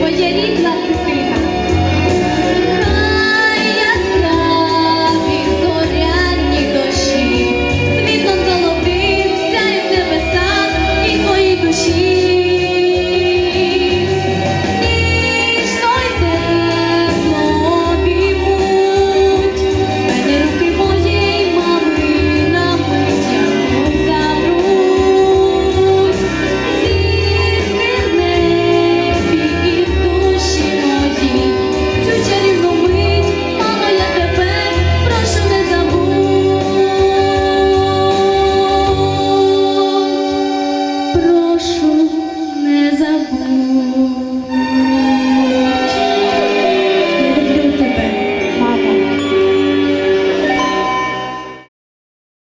моя рідна. Прошу, не забудь.